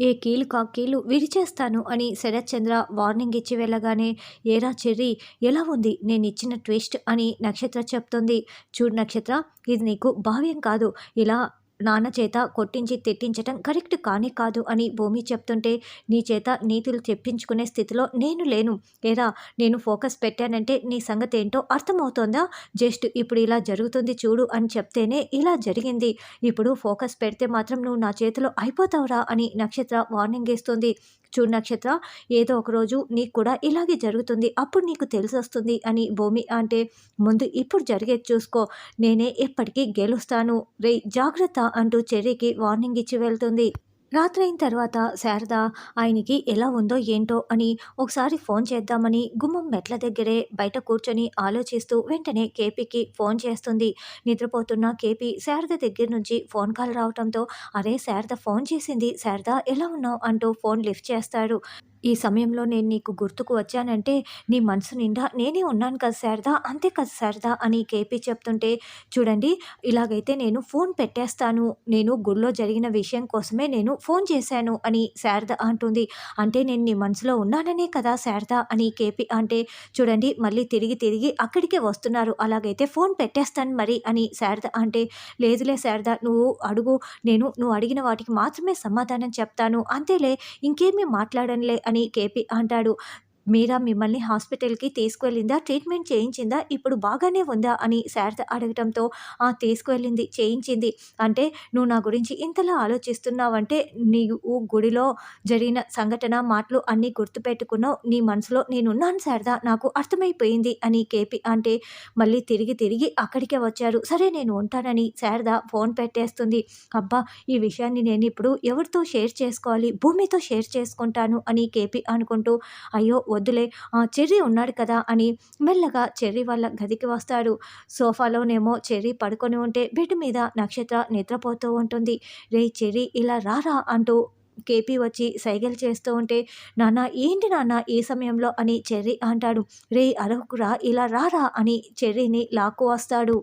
ఏ కీలు కా కీలు విరిచేస్తాను అని శరత్ చంద్ర వార్నింగ్ ఇచ్చి వెళ్ళగానే ఏరా చెర్రీ ఎలా ఉంది? నేను ఇచ్చిన ట్విస్ట్ అని నక్షత్ర చెప్తుంది. చూడు నక్షత్ర ఇది నీకు భావ్యం కాదు. ఇలా నాన్న చేత కొట్టించి తిట్టించటం కరెక్ట్ కానే కాదు అని భూమి చెప్తుంటే నీ చేత నీతులు చెప్పించుకునే స్థితిలో నేను లేను. ఏరా నేను ఫోకస్ పెట్టానంటే నీ సంగతి ఏంటో అర్థమవుతోందా? జస్ట్ ఇప్పుడు ఇలా జరుగుతుంది చూడు అని చెప్తేనే ఇలా జరిగింది. ఇప్పుడు ఫోకస్ పెడితే మాత్రం నువ్వు నా చేతిలో అయిపోతావురా అని నక్షత్ర వార్నింగ్ ఇస్తుంది. చూడు నక్షత్ర ఏదో ఒకరోజు నీకు కూడా ఇలాగే జరుగుతుంది. అప్పుడు నీకు తెలిసి వస్తుంది అని భూమి అంటే ముందు ఇప్పుడు జరిగేది చూసుకో. నేనే ఎప్పటికీ గెలుస్తాను. రే జాగ్రత్త అంటూ చెర్రీకి వార్నింగ్ ఇచ్చి వెళ్తుంది. రాత్రి అయిన తర్వాత శారద ఆయనకి ఎలా ఉందో ఏంటో అని ఒకసారి ఫోన్ చేద్దామని గుమ్మం మెట్ల దగ్గరే బయట కూర్చొని ఆలోచిస్తూ వెంటనే కేపీకి ఫోన్ చేస్తుంది. నిద్రపోతున్న కేపీ శారద దగ్గర నుంచి ఫోన్ కాల్ రావడంతో అరే శారద ఫోన్ చేసింది. శారద ఎలా ఉన్నావు? అంటూ ఫోన్ లిఫ్ట్ చేస్తాడు. ఈ సమయంలో నేను నీకు గుర్తుకు వచ్చానంటే నీ మనసు నిండా నేనే ఉన్నాను కదా శారదా అంతే కదా శారదా అని కేపీ చెప్తుంటే చూడండి ఇలాగైతే నేను ఫోన్ పెట్టేస్తాను నేను గుళ్ళో జరిగిన విషయం కోసమే నేను ఫోన్ చేశాను అని శారద అంటుంది. అంటే నేను నీ మనసులో ఉన్నాననే కదా శారద అని కేపీ అంటే చూడండి మళ్ళీ తిరిగి తిరిగి అక్కడికే వస్తున్నారు అలాగైతే ఫోన్ పెట్టేస్తాను మరి అని శారద అంటే లేదులే శారద నువ్వు అడుగు నేను నువ్వు అడిగిన వాటికి మాత్రమే సమాధానం చెప్తాను అంతేలే ఇంకేమీ మాట్లాడనులే అని కేపీ అంటాడు. మీరా మిమ్మల్ని హాస్పిటల్కి తీసుకువెళ్ళిందా ట్రీట్మెంట్ చేయించిందా? ఇప్పుడు బాగానే ఉందా? అని శారద అడగటంతో ఆ తీసుకువెళ్ళింది చేయించింది. అంటే నువ్వు నా గురించి ఇంతలా ఆలోచిస్తున్నావంటే నీవు గుడిలో జరిగిన సంఘటన మాటలు అన్నీ గుర్తుపెట్టుకున్నావు. నీ మనసులో నేనున్నాను శారద నాకు అర్థమైపోయింది అని కేపీ అంటే మళ్ళీ తిరిగి తిరిగి అక్కడికే వచ్చారు. సరే నేను ఉంటానని శారద ఫోన్ పెట్టేస్తుంది. అబ్బా ఈ విషయాన్ని నేను ఇప్పుడు ఎవరితో షేర్ చేసుకోవాలి? భూమితో షేర్ చేసుకుంటాను అని కేపీ అనుకుంటూ అయ్యో వద్దులే ఆ చెర్రీ ఉన్నాడు కదా అని మెల్లగా చెర్రీ వాళ్ళ గదికి వస్తాడు. సోఫాలోనేమో చెర్రీ పడుకొని ఉంటే బెడ్ మీద నక్షత్ర నిద్రపోతూ ఉంటుంది. రే చెర్రీ ఇలా రారా? అంటూ కేపీ వచ్చి సైగలు చేస్తూ ఉంటే నాన్న ఏంటి నాన్న ఈ సమయంలో? అని చెర్రీ అంటాడు. రే అరకురా ఇలా రారా? అని చెర్రీని లాక్కు వస్తాడు.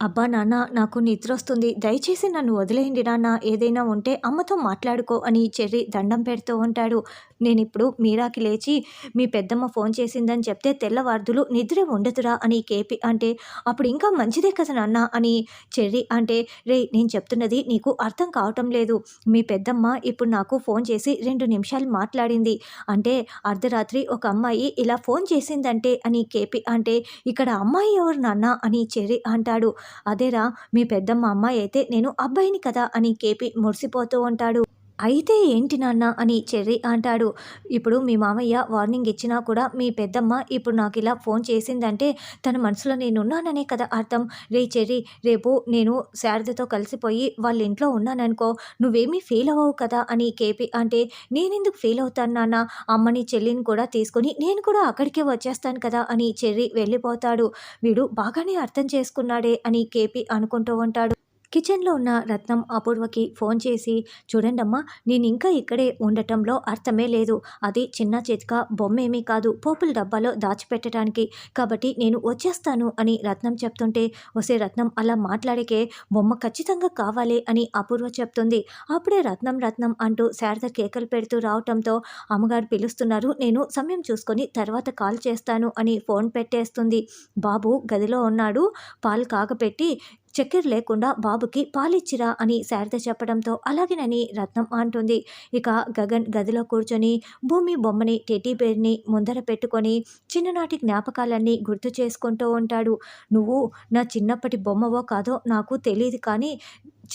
అబ్బా నాన్న నాకు నిద్ర వస్తుంది దయచేసి నన్ను వదిలేయండి నాన్న. ఏదైనా ఉంటే అమ్మతో మాట్లాడుకో అని చెర్రి దండం పెడుతూ ఉంటాడు. నేను ఇప్పుడు మీరాకి లేచి మీ పెద్దమ్మ ఫోన్ చేసిందని చెప్తే తెల్లవార్దులు నిద్ర ఉండదురా అని కేపి అంటే అప్పుడు ఇంకా మంచిదే కదా నాన్న అని చెర్రి అంటే రే నేను చెప్తున్నది నీకు అర్థం కావటం లేదు. మీ పెద్దమ్మ ఇప్పుడు నాకు ఫోన్ చేసి రెండు నిమిషాలు మాట్లాడింది. అంటే అర్ధరాత్రి ఒక అమ్మాయి ఇలా ఫోన్ చేసిందంటే అని కేపి అంటే ఇక్కడ అమ్మాయి ఎవరు నాన్న అని చెర్రి అంటాడు. అదేరా మీ పెద్దమ్మ అమ్మాయి అయితే నేను అబ్బాయిని కదా అని కేపి మురిసిపోతూ ఉంటాడు. అయితే ఏంటి నాన్న అని చెర్రీ అంటాడు. ఇప్పుడు మీ మామయ్య వార్నింగ్ ఇచ్చినా కూడా మీ పెద్దమ్మ ఇప్పుడు నాకు ఇలా ఫోన్ చేసిందంటే తన మనసులో నేనున్నాననే కదా అర్థం. రే చెర్రీ రేపు నేను శారదతో కలిసిపోయి వాళ్ళ ఇంట్లో ఉన్నాననుకో నువ్వేమీ ఫీల్ అవ్వవు కదా అని కేపీ అంటే నేనెందుకు ఫీల్ అవుతాను నాన్న? అమ్మని చెల్లిని కూడా తీసుకొని నేను కూడా అక్కడికే వచ్చేస్తాను కదా అని చెర్రీ వెళ్ళిపోతాడు. వీడు బాగానే అర్థం చేసుకున్నాడే అని కేపీ అనుకుంటూ ఉంటాడు. కిచెన్లో ఉన్న రత్నం అపూర్వకి ఫోన్ చేసి చూడండమ్మా నేను ఇంకా ఇక్కడే ఉండటంలో అర్థమే లేదు. అది చిన్న చేతిక బొమ్మేమీ కాదు. పోపుల డబ్బాలో దాచిపెట్టడానికి కాబట్టి నేను వచ్చేస్తాను అని రత్నం చెప్తుంటే వసే రత్నం అలా మాట్లాడకే బొమ్మ ఖచ్చితంగా కావాలి అని అపూర్వ చెప్తుంది. అప్పుడే రత్నం రత్నం అంటూ శారద కేకలు పెడుతూ రావటంతో అమ్మగారు పిలుస్తున్నారు. నేను సమయం చూసుకొని తర్వాత కాల్ చేస్తాను అని ఫోన్ పెట్టేస్తుంది. బాబు గదిలో ఉన్నాడు. పాలు కాగపెట్టి చక్కెర లేకుండా బాబుకి పాలిచ్చిరా అని శారద చెప్పడంతో అలాగేనని రత్నం అంటుంది. ఇక గగన్ గదిలో కూర్చొని భూమి బొమ్మని టెడ్డీ బేర్ని ముందర పెట్టుకొని చిన్ననాటి జ్ఞాపకాలన్నీ గుర్తు చేసుకుంటూ ఉంటాడు. నువ్వు నా చిన్నప్పటి బొమ్మవో కాదో నాకు తెలియదు కానీ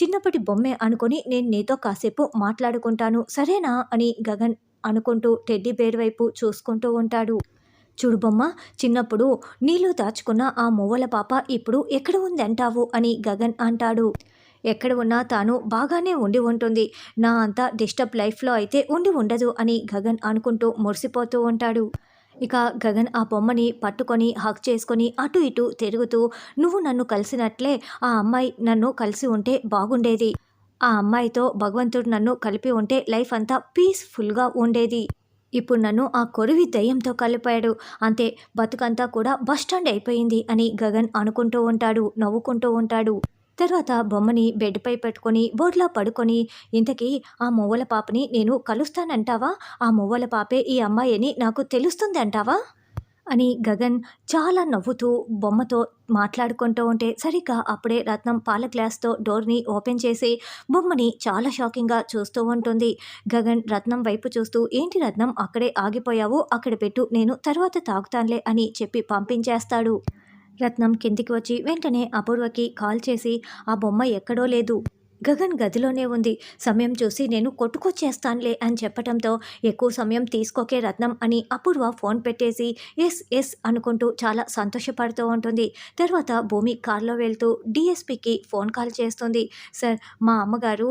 చిన్నప్పటి బొమ్మే అనుకొని నేను నీతో కాసేపు మాట్లాడుకుంటాను సరేనా అని గగన్ అనుకుంటూ టెడ్డీ బేర్ వైపు చూసుకుంటూ ఉంటాడు. చూడు బొమ్మ చిన్నప్పుడు నీళ్ళు దాచుకున్న ఆ మువ్వల పాప ఇప్పుడు ఎక్కడ ఉంది అంటావు అని గగన్ అంటాడు. ఎక్కడ ఉన్నా తాను బాగానే ఉండి ఉంటుంది. నా అంత డిస్టర్బ్ లైఫ్లో అయితే ఉండి ఉండదు అని గగన్ అనుకుంటూ మురిసిపోతూ ఉంటాడు. ఇక గగన్ ఆ బొమ్మని పట్టుకొని హక్ చేసుకొని అటు ఇటు తిరుగుతూ నువ్వు నన్ను కలిసినట్లే ఆ అమ్మాయి నన్ను కలిసి ఉంటే బాగుండేది. ఆ అమ్మాయితో భగవంతుడు నన్ను కలిపి ఉంటే లైఫ్ అంతా పీస్ఫుల్గా ఉండేది. ఇప్పుడు నన్ను ఆ కొరివి దయ్యంతో కలిపాడు. అంతే బతుకంతా కూడా బస్టాండ్ అయిపోయింది అని గగన్ అనుకుంటూ ఉంటాడు నవ్వుకుంటూ ఉంటాడు. తర్వాత బొమ్మని బెడ్పై పెట్టుకొని బోర్లా పడుకొని ఇంతకీ ఆ మువ్వల పాపని నేను కలుస్తానంటావా? ఆ మువ్వల పాపే ఈ అమ్మాయి అని నాకు తెలుస్తుంది అంటావా అని గగన్ చాలా నవ్వుతూ బొమ్మతో మాట్లాడుకుంటూ ఉంటే సరిగ్గా అప్పుడే రత్నం పాల గ్లాస్తో డోర్ని ఓపెన్ చేసి బొమ్మని చాలా షాకింగ్గా చూస్తూ ఉంటుంది. గగన్ రత్నం వైపు చూస్తూ ఏంటి రత్నం అక్కడే ఆగిపోయావు? అక్కడ పెట్టు నేను తర్వాత తాగుతానులే అని చెప్పి పంపించేస్తాడు. రత్నం కిందికి వచ్చి వెంటనే అపూర్వకి కాల్ చేసి ఆ బొమ్మ ఎక్కడో లేదు. గగన్ గదిలోనే ఉంది. సమయం చూసి నేను కొట్టుకొచ్చేస్తానులే అని చెప్పడంతో ఎక్కువ సమయం తీసుకోకే రత్నం అని అపూర్వ ఫోన్ పెట్టేసి ఎస్ ఎస్ అనుకుంటూ చాలా సంతోషపడుతూ ఉంటుంది. తర్వాత భూమి కారులో వెళ్తూ డిఎస్పికి ఫోన్ కాల్ చేస్తుంది. సార్ మా అమ్మగారు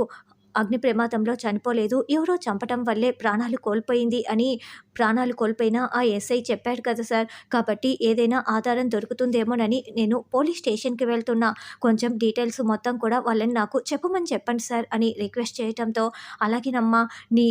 అగ్ని ప్రమాదంలో చనిపోలేదు. ఎవరో చంపటం వల్లే ప్రాణాలు కోల్పోయింది అని ప్రాణాలు కోల్పోయిన ఆ ఎస్ఐ చెప్పాడు కదా సార్. కాబట్టి ఏదైనా ఆధారం దొరుకుతుందేమోనని నేను పోలీస్ స్టేషన్కి వెళ్తున్నా. కొంచెం డీటెయిల్స్ మొత్తం కూడా వాళ్ళని నాకు చెప్పమని చెప్పండి సార్ అని రిక్వెస్ట్ చేయటంతో అలాగేనమ్మా నీ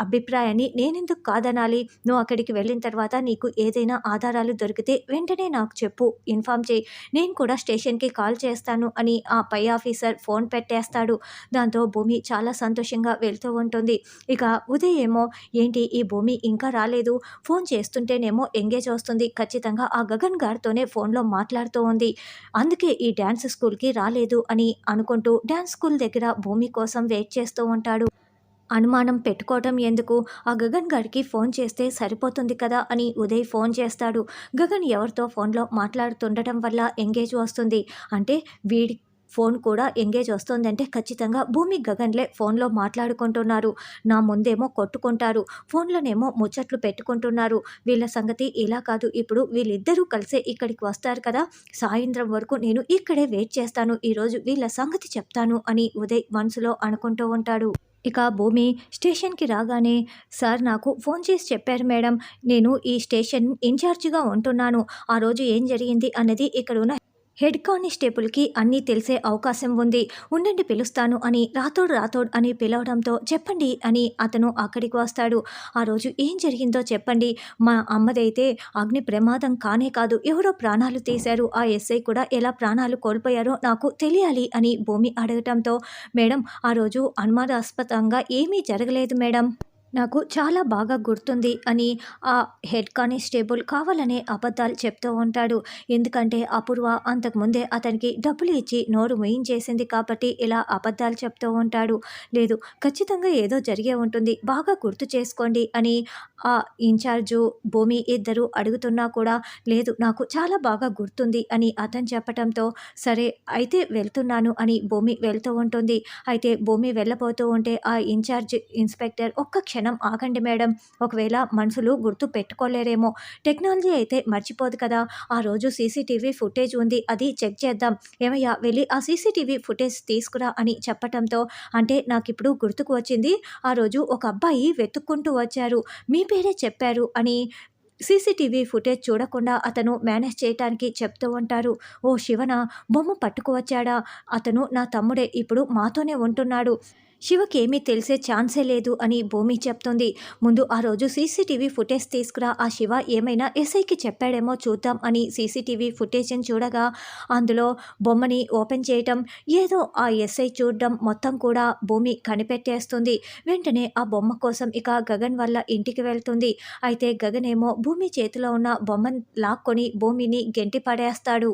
అభిప్రాయాన్ని నేనెందుకు కాదనాలి? నువ్వు అక్కడికి వెళ్ళిన తర్వాత నీకు ఏదైనా ఆధారాలు దొరికితే వెంటనే నాకు చెప్పు. ఇన్ఫామ్ చేయి. నేను కూడా స్టేషన్కి కాల్ చేస్తాను అని ఆ పై ఆఫీసర్ ఫోన్ పెట్టేస్తాడు. దాంతో భూమి చాలా సంతోషంగా వెళ్తూ ఉంటుంది. ఇక ఉదయ్ ఏమో ఏంటి ఈ భూమి ఇంకా రాలేదు? ఫోన్ చేస్తుంటేనేమో ఎంగేజ్ వస్తుంది. ఖచ్చితంగా ఆ గగన్ గారితోనే ఫోన్లో మాట్లాడుతూ ఉంది. అందుకే ఈ డ్యాన్స్ స్కూల్కి రాలేదు అని అనుకుంటూ డ్యాన్స్ స్కూల్ దగ్గర భూమి కోసం వెయిట్ చేస్తూ ఉంటాడు. అనుమానం పెట్టుకోవటం ఎందుకు? ఆ గగన్ గారికి ఫోన్ చేస్తే సరిపోతుంది కదా అని ఉదయ్ ఫోన్ చేస్తాడు. గగన్ ఎవరితో ఫోన్లో మాట్లాడుతుండటం వల్ల ఎంగేజ్ వస్తుంది. అంటే వీడి ఫోన్ కూడా ఎంగేజ్ వస్తుందంటే ఖచ్చితంగా భూమి గగన్లే ఫోన్లో మాట్లాడుకుంటున్నారు. నా ముందేమో కొట్టుకుంటారు. ఫోన్లోనేమో ముచ్చట్లు పెట్టుకుంటున్నారు. వీళ్ళ సంగతి ఇలా కాదు. ఇప్పుడు వీళ్ళిద్దరూ కలిసే ఇక్కడికి వస్తారు కదా. సాయంత్రం వరకు నేను ఇక్కడే వెయిట్ చేస్తాను. ఈరోజు వీళ్ళ సంగతి చెప్తాను అని ఉదయ్ మనసులో అనుకుంటూ ఉంటాడు. ఇక భూమి స్టేషన్కి రాగానే సార్ నాకు ఫోన్ చేసి చెప్పారు మేడం నేను ఈ స్టేషన్ ఇన్ఛార్జిగా ఉంటున్నాను. ఆ రోజు ఏం జరిగింది అన్నది ఇక్కడ ఉన్న హెడ్ కానిస్టేబుల్కి అన్నీ తెలిసే అవకాశం ఉంది. ఉండండి పిలుస్తాను అని రాథోడ్ రాథోడ్ అని పిలవడంతో చెప్పండి అని అతను అక్కడికి వస్తాడు. ఆ రోజు ఏం జరిగిందో చెప్పండి. మా అమ్మదైతే అగ్ని ప్రమాదం కానే కాదు ఎవరో ప్రాణాలు తీశారు. ఆ ఎస్ఐ కూడా ఎలా ప్రాణాలు కోల్పోయారో నాకు తెలియాలి అని భూమి అడగటంతో మేడం ఆ రోజు అనుమానాస్పదంగా ఏమీ జరగలేదు మేడం. నాకు చాలా బాగా గుర్తుంది అని ఆ హెడ్ కానిస్టేబుల్ కావాలనే అబద్ధాలు చెప్తూ ఉంటాడు. ఎందుకంటే అపూర్వ అంతకుముందే అతనికి డబ్బులు ఇచ్చి నోరు మొయించేసింది కాబట్టి ఇలా అబద్ధాలు చెప్తూ ఉంటాడు. లేదు ఖచ్చితంగా ఏదో జరిగే ఉంటుంది. బాగా గుర్తు చేసుకోండి అని ఆ ఇన్ఛార్జు భూమి ఇద్దరు అడుగుతున్నా కూడా లేదు నాకు చాలా బాగా గుర్తుంది అని అతను చెప్పటంతో సరే అయితే వెళ్తున్నాను అని భూమి వెళ్తూ ఉంటుంది. అయితే భూమి వెళ్ళబోతూ ఉంటే ఆ ఇన్ఛార్జ్ ఇన్స్పెక్టర్ ఒక్క క్షణం ఆగండి మేడం. ఒకవేళ మనుషులు గుర్తు పెట్టుకోలేరేమో. టెక్నాలజీ అయితే మర్చిపోదు కదా. ఆ రోజు సీసీటీవీ ఫుటేజ్ ఉంది. అది చెక్ చేద్దాం. ఏమయ్యా వెళ్ళి ఆ సీసీటీవీ ఫుటేజ్ తీసుకురా అని చెప్పటంతో అంటే నాకు ఇప్పుడు గుర్తుకు వచ్చింది. ఆ రోజు ఒక అబ్బాయి వెతుక్కుంటూ వచ్చారు. మీ పేరే చెప్పారు అని సీసీటీవీ ఫుటేజ్ చూడకుండా అతను మేనేజ్ చేయటానికి చెప్తూ ఉంటారు. ఓ శివన బొమ్మ పట్టుకువచ్చాడా అతను నా తమ్ముడే ఇప్పుడు మాతోనే ఉంటున్నాడు. శివకి ఏమీ తెలిసే ఛాన్సే లేదు అని భూమి చెప్తుంది. ముందు ఆ రోజు సీసీటీవీ ఫుటేజ్ తీసుకురా ఆ శివ ఏమైనా ఎస్ఐకి చెప్పాడేమో చూద్దాం అని సీసీటీవీ ఫుటేజ్ని చూడగా అందులో బొమ్మని ఓపెన్ చేయటం ఏదో ఆ ఎస్ఐ చూడడం మొత్తం కూడా భూమి కనిపెట్టేస్తుంది. వెంటనే ఆ బొమ్మ కోసం ఇక గగన్ వల్ల ఇంటికి వెళ్తుంది. అయితే గగన్ ఏమో భూమి చేతిలో ఉన్న బొమ్మను లాక్కొని భూమిని గెంటి పడేస్తాడు